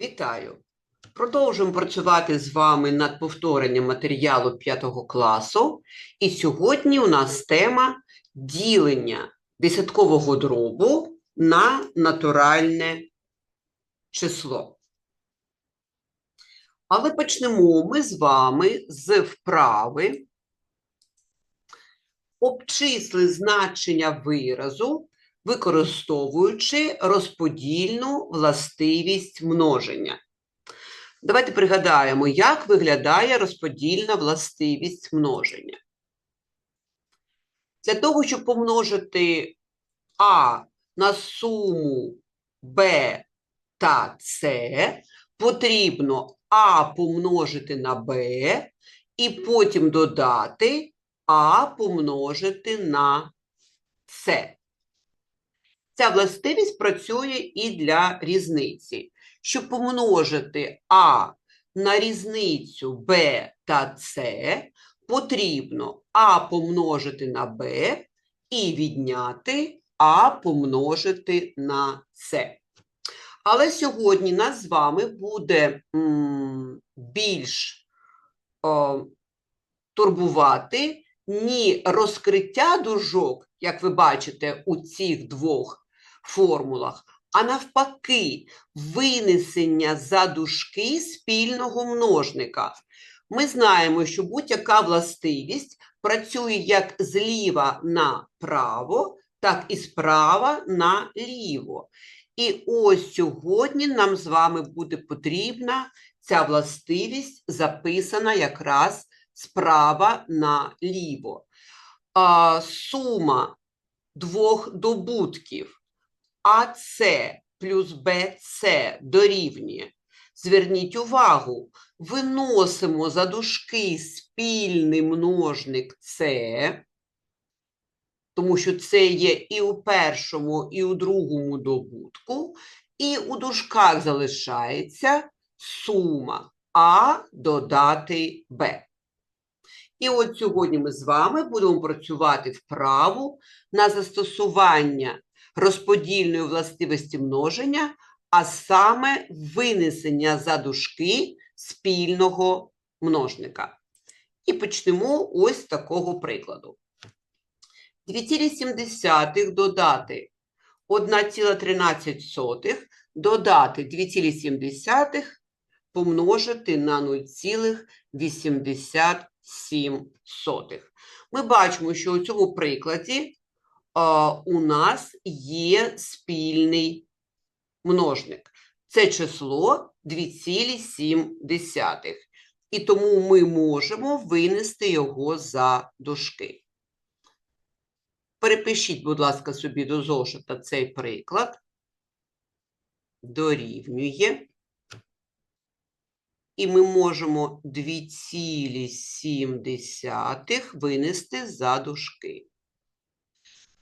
Вітаю! Продовжуємо працювати з вами над повторенням матеріалу 5 класу. І сьогодні у нас тема ділення десяткового дробу на натуральне число. Але почнемо ми з вами з вправи. Обчисли значення виразу, використовуючи розподільну властивість множення. Давайте пригадаємо, як виглядає розподільна властивість множення. Для того, щоб помножити А на суму Б та С, потрібно А помножити на Б і потім додати А помножити на С. Ця властивість працює і для різниці. Щоб помножити А на різницю Б та С, потрібно А помножити на Б і відняти А помножити на С. Але сьогодні нас з вами буде більш о, турбувати ні розкриття дужок, як ви бачите у цих двох формулах, а навпаки, винесення за дужки спільного множника. Ми знаємо, що будь-яка властивість працює як зліва направо, так і справа наліво. І ось сьогодні нам з вами буде потрібна ця властивість, записана якраз справа наліво. А, сума двох добутків АС плюс БС дорівнює. Зверніть увагу, виносимо за дужки спільний множник С, тому що це є і у першому, і у другому добутку, і у дужках залишається сума А додати Б. І от сьогодні ми з вами будемо працювати вправу на застосування розподільної властивості множення, а саме винесення за дужки спільного множника. І почнемо ось з такого прикладу. 2,7 додати 1,13 додати 2,7 помножити на 0,87. Ми бачимо, що у цьому прикладі у нас є спільний множник. Це число 2,7. І тому ми можемо винести його за дужки. Перепишіть, будь ласка, собі до зошита цей приклад. Дорівнює. І ми можемо 2,7 винести за дужки.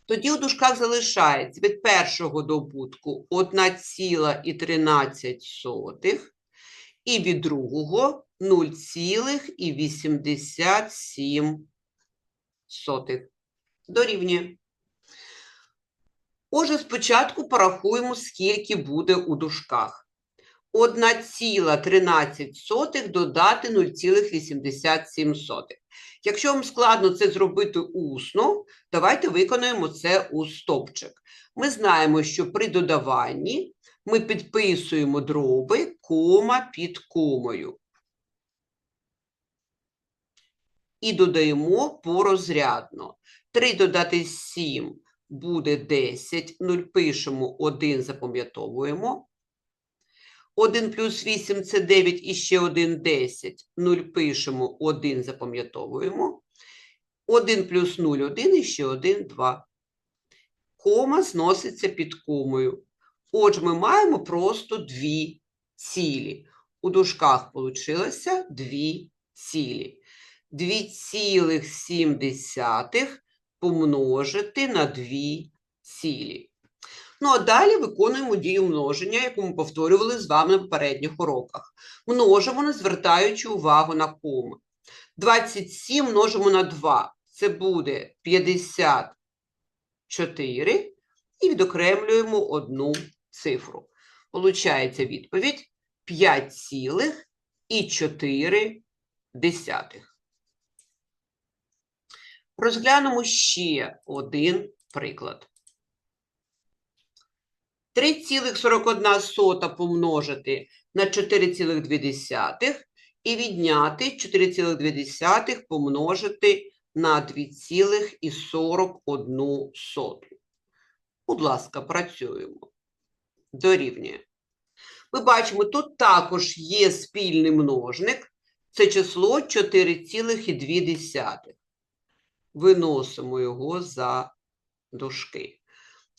Тоді у дужках залишається від першого добутку 1,13 і від другого 0,87 дорівнює. Отже, спочатку порахуємо, скільки буде у дужках. 1,13 додати 0,87. Якщо вам складно це зробити усно, давайте виконаємо це у стопчик. Ми знаємо, що при додаванні ми підписуємо дроби кома під комою. І додаємо порозрядно. 3 додати 7 буде 10, 0 пишемо, 1 запам'ятовуємо. 1 плюс 8 – це 9 і ще 1 – 10. 0 пишемо, 1 запам'ятовуємо. 1 плюс 0 – 1 і ще 1 – 2. Кома зноситься під комою. Отже, ми маємо просто дві цілі. У дужках вийшло дві цілі. 2,7 помножити на дві цілі. Ну, а далі виконуємо дію множення, яку ми повторювали з вами на попередніх уроках. Множимо, не звертаючи увагу на коми. 27 множимо на 2. Це буде 54. І відокремлюємо одну цифру. Получається відповідь 5,4. Розглянемо ще один приклад. 3,41 помножити на 4,2 і відняти 4,2 помножити на 2,41. Будь ласка, працюємо. Дорівнює. Ми бачимо, тут також є спільний множник. Це число 4,2. Виносимо його за дужки.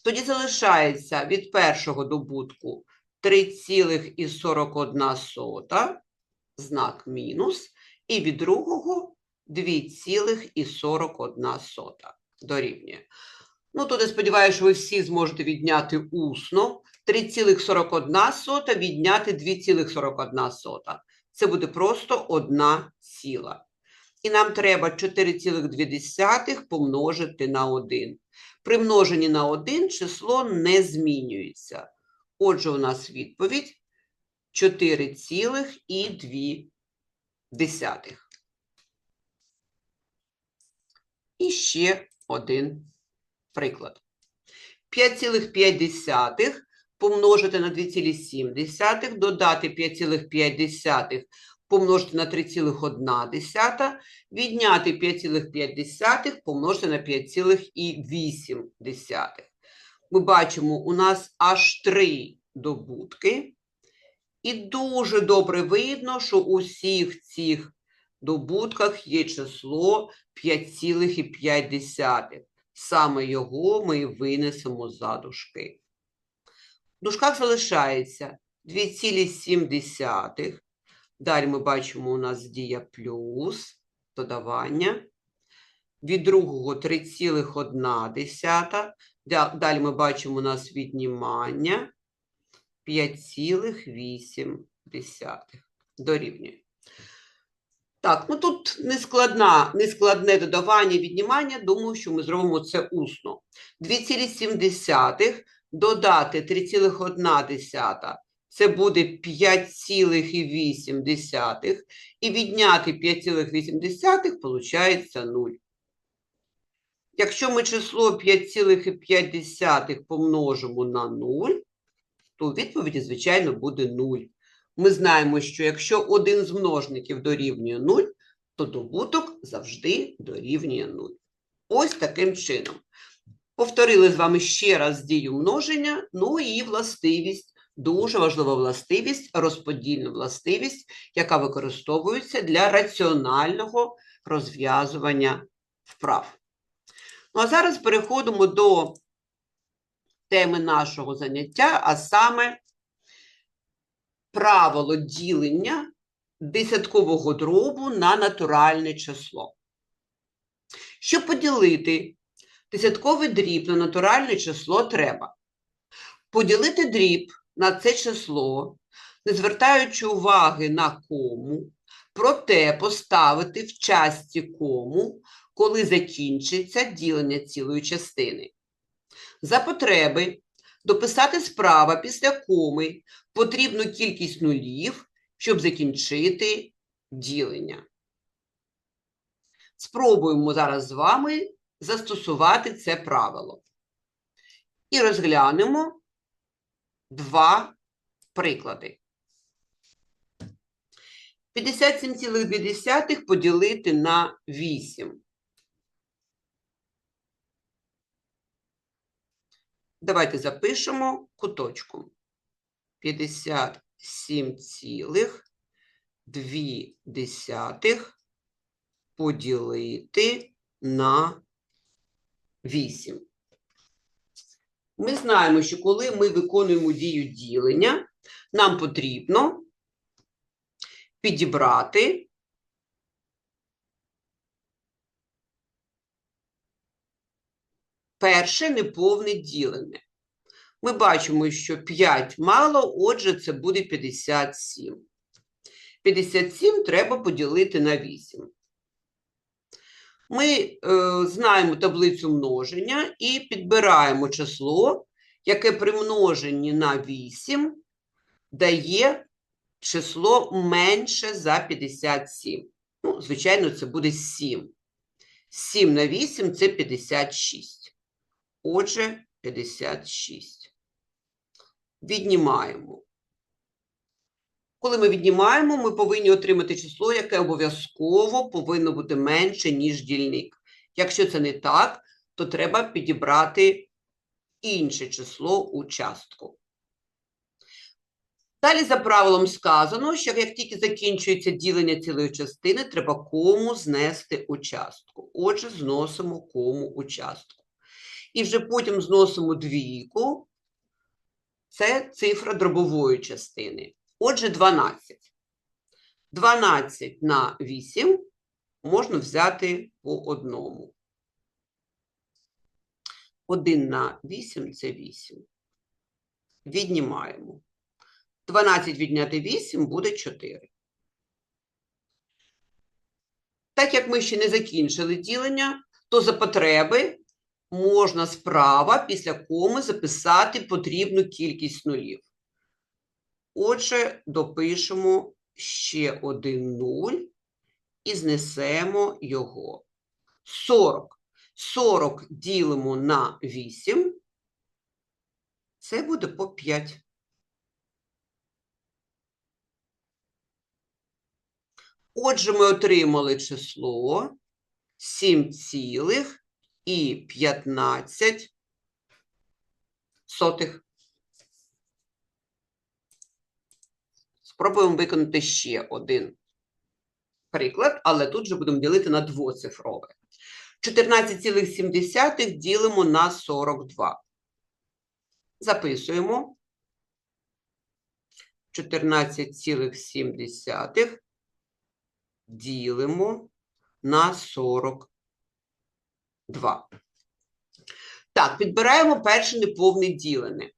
Тоді залишається від першого добутку 3,41, знак мінус, і від другого 2,41 дорівнює. Ну, тут я сподіваюся, що ви всі зможете відняти усно. 3,41 відняти 2,41. Це буде просто одна ціла. І нам треба 4,2 помножити на 1. При множенні на 1 число не змінюється. Отже, у нас відповідь 4,2. І ще один приклад. 5,5 помножити на 2,7, додати 5,5 помножити на 3,1, відняти 5,5 помножити на 5,8. Ми бачимо, у нас аж три добутки. І дуже добре видно, що у всіх цих добутках є число 5,5. Саме його ми винесемо за дужки. В дужках залишається 2,7. Далі ми бачимо, у нас дія плюс, додавання. Від другого 3,1. Далі ми бачимо у нас віднімання 5,8 дорівнює. Так, ну тут нескладна, нескладне додавання, віднімання, думаю, що ми зробимо це усно. 2,7 додати 3,1 це буде 5,8 і відняти 5,8 виходить 0. Якщо ми число 5,5 помножимо на 0, то відповіді, звичайно, буде 0. Ми знаємо, що якщо один з множників дорівнює 0, то добуток завжди дорівнює 0. Ось таким чином. Повторили з вами ще раз дію множення, ну і властивість, дуже важлива властивість, розподільна властивість, яка використовується для раціонального розв'язування вправ. Ну а зараз переходимо до теми нашого заняття, а саме правило ділення десяткового дробу на натуральне число. Щоб поділити десятковий дріб на натуральне число треба поділити дріб на це число, не звертаючи уваги на кому, проте поставити в часті кому, коли закінчиться ділення цілої частини. За потреби дописати справа після коми потрібну кількість нулів, щоб закінчити ділення. Спробуємо зараз з вами застосувати це правило. І розглянемо два приклади. 57,2 поділити на 8. Давайте запишемо куточком. 57,2 поділити на 8. Ми знаємо, що коли ми виконуємо дію ділення, нам потрібно підібрати перше неповне ділене. Ми бачимо, що 5 мало, отже, це буде 57. 57 треба поділити на 8. Ми е, знаємо таблицю множення і підбираємо число, яке при множенні на 8 дає число менше за 57. Ну, звичайно, це буде 7. 7 на 8 – це 56. Отже, 56. Віднімаємо. Коли ми віднімаємо, ми повинні отримати число, яке обов'язково повинно бути менше, ніж дільник. Якщо це не так, то треба підібрати інше число у частку. Далі за правилом сказано, що як тільки закінчується ділення цілої частини, треба кому знести у частку. Отже, зносимо кому у частку. І вже потім зносимо двійку. Це цифра дробової частини. Отже, 12. 12 на 8 можна взяти по одному. 1 на 8 – це 8. Віднімаємо. 12 відняти 8 буде 4. Так як ми ще не закінчили ділення, то за потреби можна справа після коми записати потрібну кількість нулів. Отже, допишемо ще один нуль і знесемо його. 40. 40 ділимо на 8. Це буде по 5. Отже, ми отримали число 7,15 сотих. Спробуємо виконати ще один приклад, але тут же будемо ділити на двоцифрове. 14,7 ділимо на 42. Записуємо. 14,7 ділимо на 42. Так, підбираємо перше неповне ділене.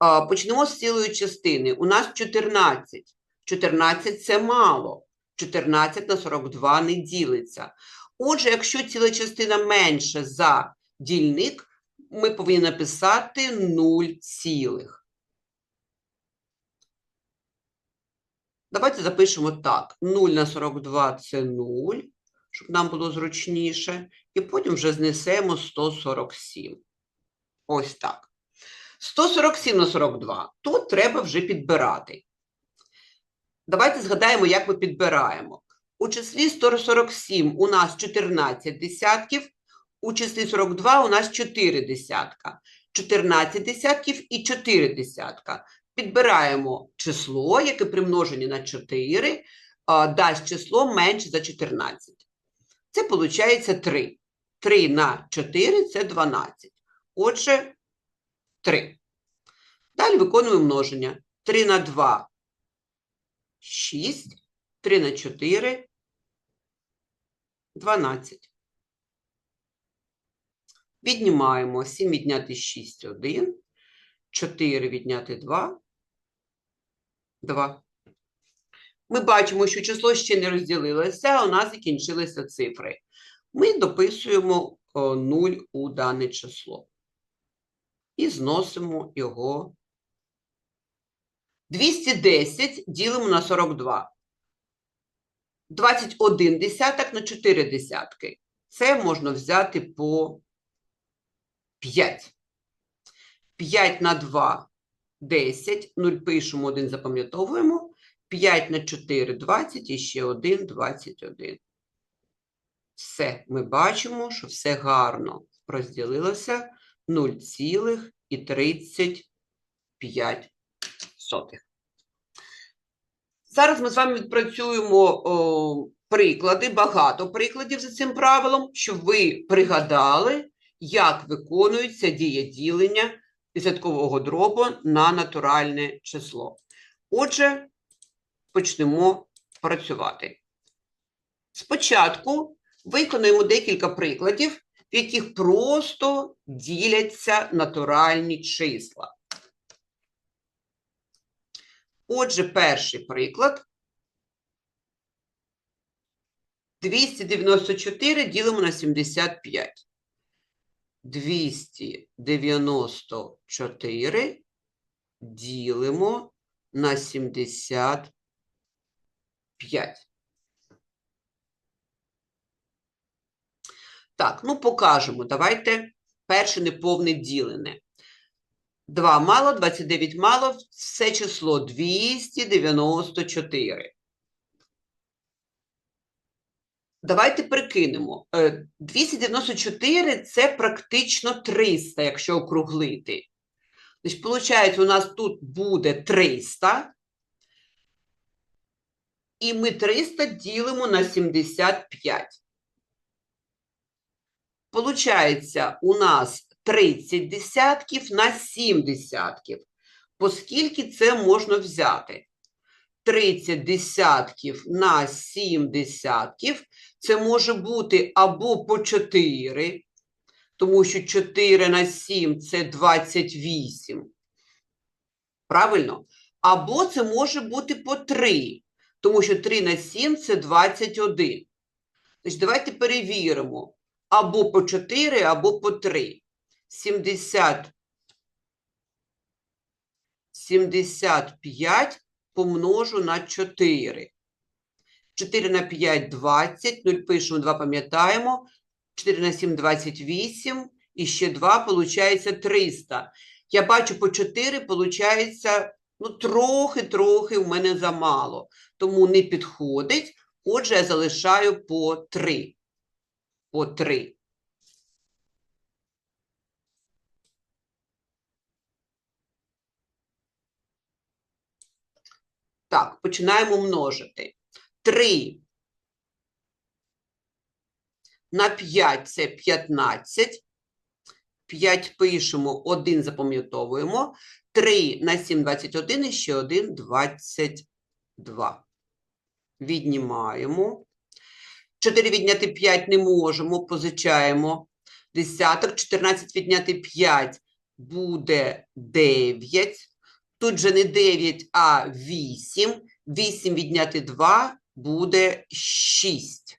Почнемо з цілої частини. У нас 14. 14 – це мало. 14 на 42 не ділиться. Отже, якщо ціла частина менше за дільник, ми повинні написати 0 цілих. Давайте запишемо так. 0 на 42 – це 0, щоб нам було зручніше. І потім вже знесемо 147. Ось так. 147 на 42. Тут треба вже підбирати. Давайте згадаємо, як ми підбираємо. У числі 147 у нас 14 десятків, у числі 42 у нас 4 десятка. 14 десятків і 4 десятка. Підбираємо число, яке при множенні на 4 дасть число менше за 14. Це виходить 3. 3 на 4 – це 12. Отже, 3. Далі виконуємо множення. 3 на 2 – 6. 3 на 4 – 12. Віднімаємо 7 відняти 6 – 1. 4 відняти 2 – 2. Ми бачимо, що число ще не розділилося, а у нас закінчилися цифри. Ми дописуємо 0 у дане число. І зносимо його. 210 ділимо на 42. 21 десяток на 4 десятки. Це можна взяти по 5. 5 на 2 – 10, 0 пишемо, 1 запам'ятовуємо, 5 на 4 – 20 і ще 1 – 21. Все, ми бачимо, що все гарно розділилося 0,35. Зараз ми з вами відпрацюємо о, приклади, багато прикладів за цим правилом, щоб ви пригадали, як виконується дія ділення десяткового дробу на натуральне число. Отже, почнемо працювати. Спочатку виконуємо декілька прикладів, в яких просто діляться натуральні числа. Отже, перший приклад. 294 ділимо на 75. 294 ділимо на 75. Так, ну покажемо. Давайте перше неповне ділене. 2 мало, 29 мало, все число 294. Давайте прикинемо. Е, 294 – це практично 300, якщо округлити. Значить, виходить, у нас тут буде 300. І ми 300 ділимо на 75. Получається, у нас 30 десятків на 7 десятків. Оскільки це можна взяти? 30 десятків на 7 десятків. Це може бути або по 4, тому що 4 на 7 – це 28. Правильно? Або це може бути по 3, тому що 3 на 7 – це 21. Значить, давайте перевіримо. Або по 4, або по 3. 70, 75 помножу на 4. 4 на 5 – 20, 0 пишемо, 2 пам'ятаємо. 4 на 7 – 28, і ще 2, виходить 300. Я бачу по 4, виходить, ну, трохи-трохи в мене замало. Тому не підходить, отже, я залишаю по 3. По 3. Так, починаємо множити. 3 на 5 – це 15. 5 пишемо, 1 запам'ятовуємо. 3 на 7 – 21 і ще 1 – 22. Віднімаємо. 4 відняти 5 не можемо, позичаємо. Десяток, 14 відняти 5 буде 9. Тут же не 9, а 8. 8 відняти 2 буде 6.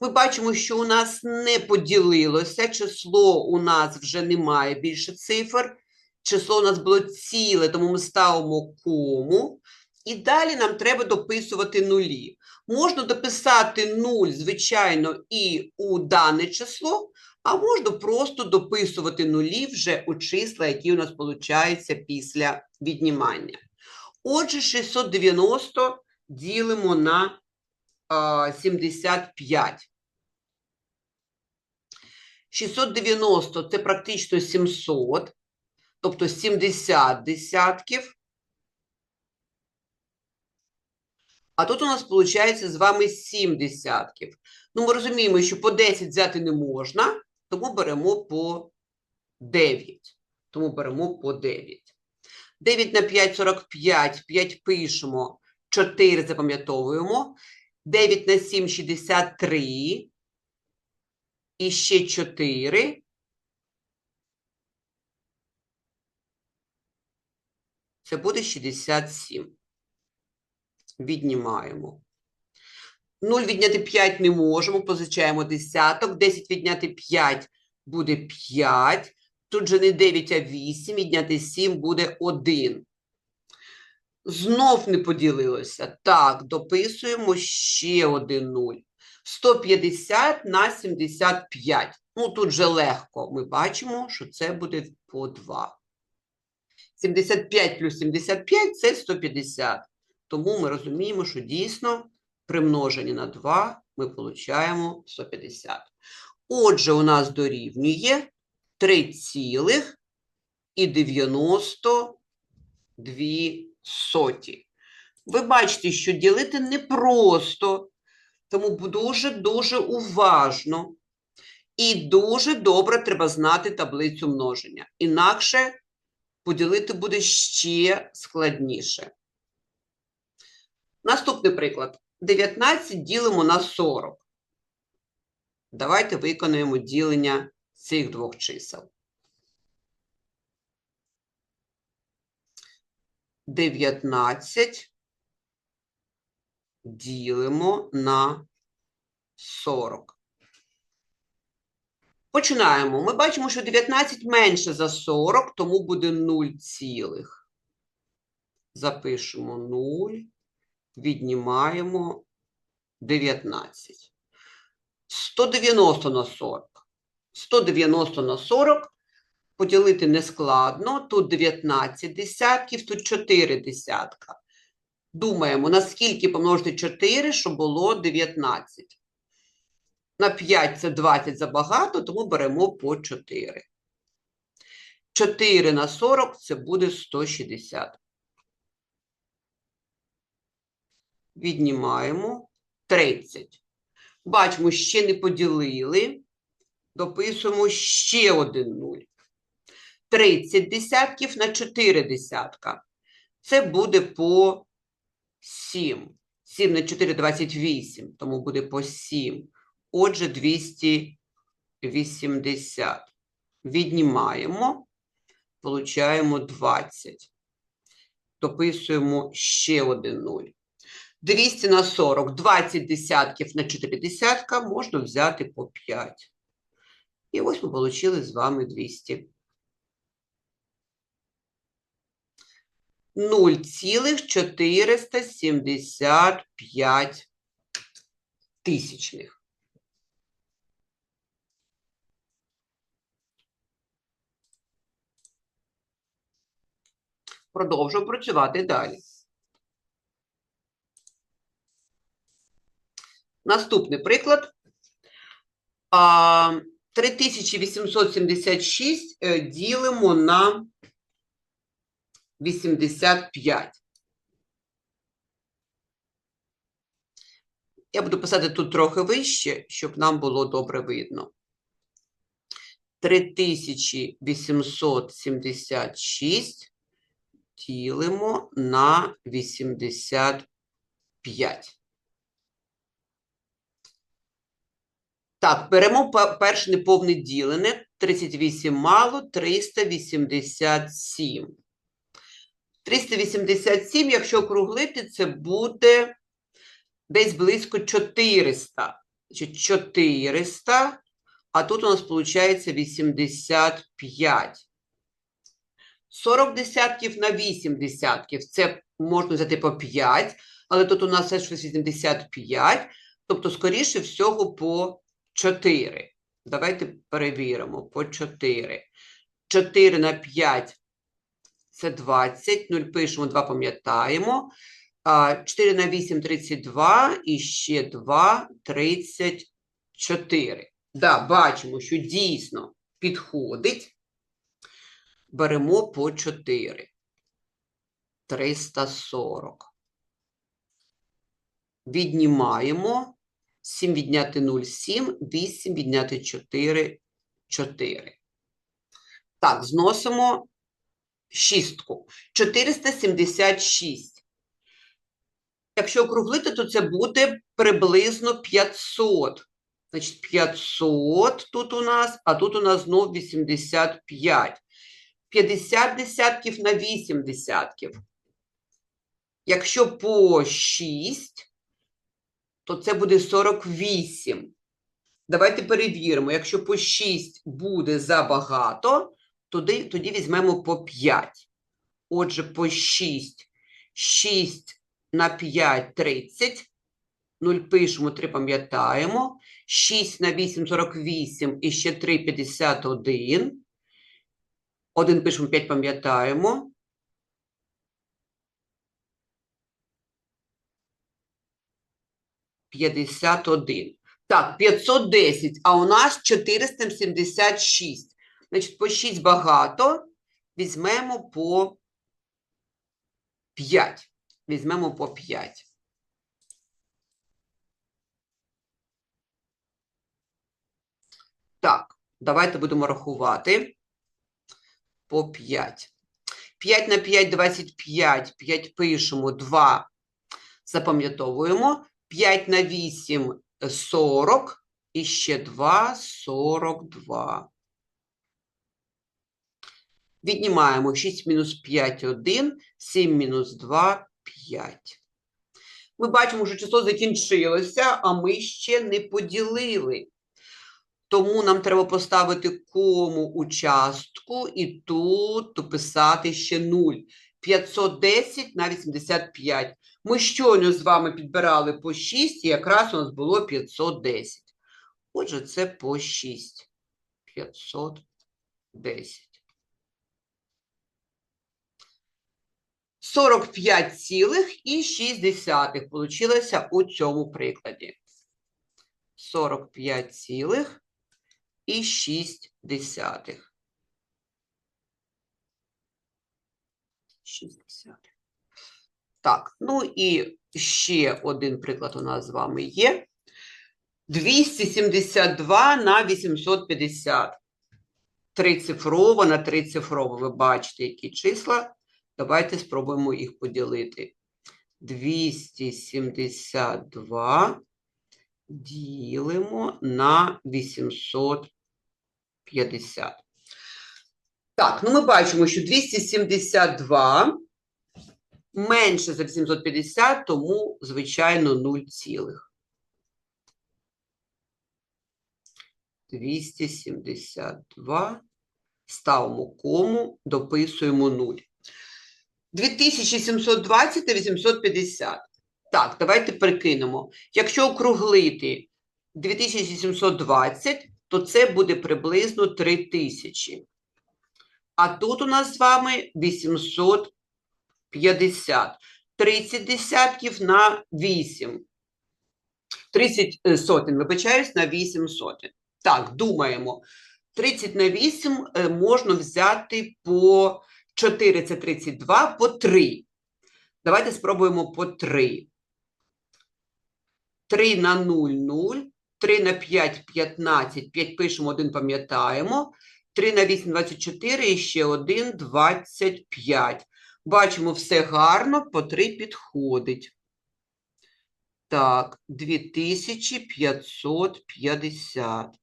Ми бачимо, що у нас не поділилося, число у нас вже немає більше цифр. Число у нас було ціле, тому ми ставимо кому. І далі нам треба дописувати нулі. Можна дописати 0, звичайно, і у дане число, а можна просто дописувати нулі вже у числа, які у нас получаються після віднімання. Отже, 690 ділимо на а, 75. 690 – це практично 700, тобто 70 десятків. А тут у нас виходить з вами 7 десятків. Ну, ми розуміємо, що по 10 взяти не можна, тому беремо по 9. Тому беремо по 9. 9 на 5 – 45, 5 пишемо, 4 запам'ятовуємо. 9 на 7 – 63. І ще 4. Це буде 67. Віднімаємо. 0 відняти 5 не можемо, позичаємо десяток. 10 відняти 5 буде 5. Тут же не 9, а 8. Відняти 7 буде 1. Знов не поділилося. Так, дописуємо ще один 0. 150 на 75. Ну, тут же легко. Ми бачимо, що це буде по 2. 75 плюс 75 – це 150. Тому ми розуміємо, що дійсно при множенні на 2 ми отримуємо 150. Отже, у нас дорівнює 3,92. Ви бачите, що ділити непросто, тому дуже-дуже уважно і дуже добре треба знати таблицю множення. Інакше поділити буде ще складніше. Наступний приклад. 19 ділимо на 40. Давайте виконуємо ділення цих двох чисел. 19 ділимо на 40. Починаємо. Ми бачимо, що 19 менше за 40, тому буде 0 цілих. Запишемо 0, віднімаємо 19. 190 на 40. 190 на 40 поділити нескладно. Тут 19 десятків, тут 4 десятка. Думаємо, наскільки помножити 4, щоб було 19. На 5 це 20 забагато, тому беремо по 4. 4 на 40 це буде 160. Віднімаємо 30. Бачимо, ще не поділили. Дописуємо ще один 0. 30 десятків на 4 десятка. Це буде по 7. 7 на 4 – 28, тому буде по 7. Отже, 280. Віднімаємо, получаємо 20. Дописуємо ще один 0. 200 на 40, 20 десятків на 4 десятка можна взяти по 5. І ось ми отримали з вами 200. 0,475 тисячних. Продовжуємо працювати далі. Наступний приклад. 3876 е, ділимо на 85. Я буду писати тут трохи вище, щоб нам було добре видно. 3876 ділимо на 85. Так, беремо пе- перше неповне ділене. 38 мало, 387. 387, якщо округлити, це буде десь близько 400. 400, а тут у нас виходить 85. 40 десятків на 8 десятків. Це можна взяти по 5, але тут у нас ж 85, тобто, скоріше всього, по 4. Давайте перевіримо. По 4. 4 на 5 це 20. 0 пишемо, 2 пам'ятаємо. 4 на 8 – 32. І ще 2 – 34. Да, бачимо, що дійсно підходить. Беремо по 4. 340. Віднімаємо. 7 відняти 0 – 7, 8 відняти 4 – 4. Так, зносимо шістку. 476. Якщо округлити, то це буде приблизно 500. Значить, 500 тут у нас, а тут у нас знов 85. 50 десятків на 8 десятків. Якщо по 6, то це буде 48. Давайте перевіримо. Якщо по 6 буде забагато, тоді, тоді візьмемо по 5. Отже, по 6. 6 на 5 – 30. 0 пишемо, 3 пам'ятаємо. 6 на 8 – 48 і ще 3 – 51. 1 пишемо, 5 пам'ятаємо. П'ятдесят один. Так, 510, а у нас 476. Значить, по 6 багато. Візьмемо по 5. Візьмемо по 5. Так, давайте будемо рахувати по 5. 5 на 5 – 25. 5 пишемо, 2 запам'ятовуємо. 5 на 8 – 40. І ще 2 – 42. Віднімаємо 6 мінус 5 – 1, 7 мінус 2 – 5. Ми бачимо, що число закінчилося, а ми ще не поділили. Тому нам треба поставити кому участку і тут дописати ще 0. 510 на 85. Ми щойно з вами підбирали по 6, і якраз у нас було 510. Отже, це по 6. 510. 45,6 получилося у цьому прикладі. 45,6. 60. Так, ну і ще один приклад у нас з вами є. 272 на 850. Трицифрово на трицифрово. Ви бачите, які числа. Давайте спробуємо їх поділити. 272 ділимо на 850. Так, ну ми бачимо, що 272 менше за 850, тому, звичайно, 0 цілих. 272. Ставимо кому, дописуємо 0. 2720 та 850. Так, давайте прикинемо. Якщо округлити 2720, то це буде приблизно 3000. А тут у нас з вами 850. 30 десятків на 8. 30 е, сотень, вибачаюсь, на 8 сотень. Так, думаємо. 30 на 8 е, можна взяти по 4 це 32, по 3. Давайте спробуємо по 3. 3 на 0 – 0. 3 на 5 – 15. 5 пишемо, 1 пам'ятаємо. 3 на 8 – 24 і ще 1 – 25. Бачимо, все гарно, по 3 підходить. Так, 2550.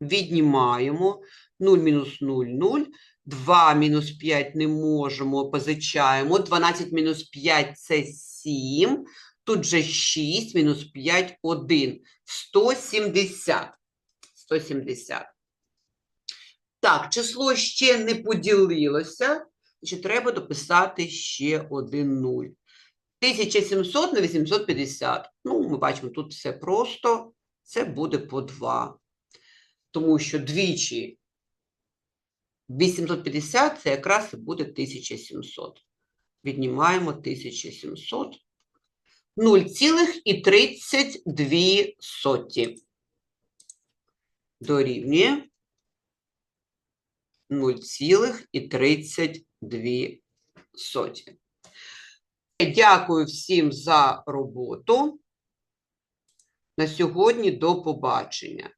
Віднімаємо. 0 мінус 0 – 0. 2 мінус 5 не можемо, позичаємо. 12 мінус 5 – це 7. Тут же 6 мінус 5 – 1. 170. 170. Так, число ще не поділилося. Значить, треба дописати ще один 0. 1700 на 850. Ну, ми бачимо, тут все просто. Це буде по 2. Тому що двічі 850 це якраз і буде 1700. Віднімаємо 1700. 0,32. Дорівнює 0,32. Дякую всім за роботу. На сьогодні до побачення.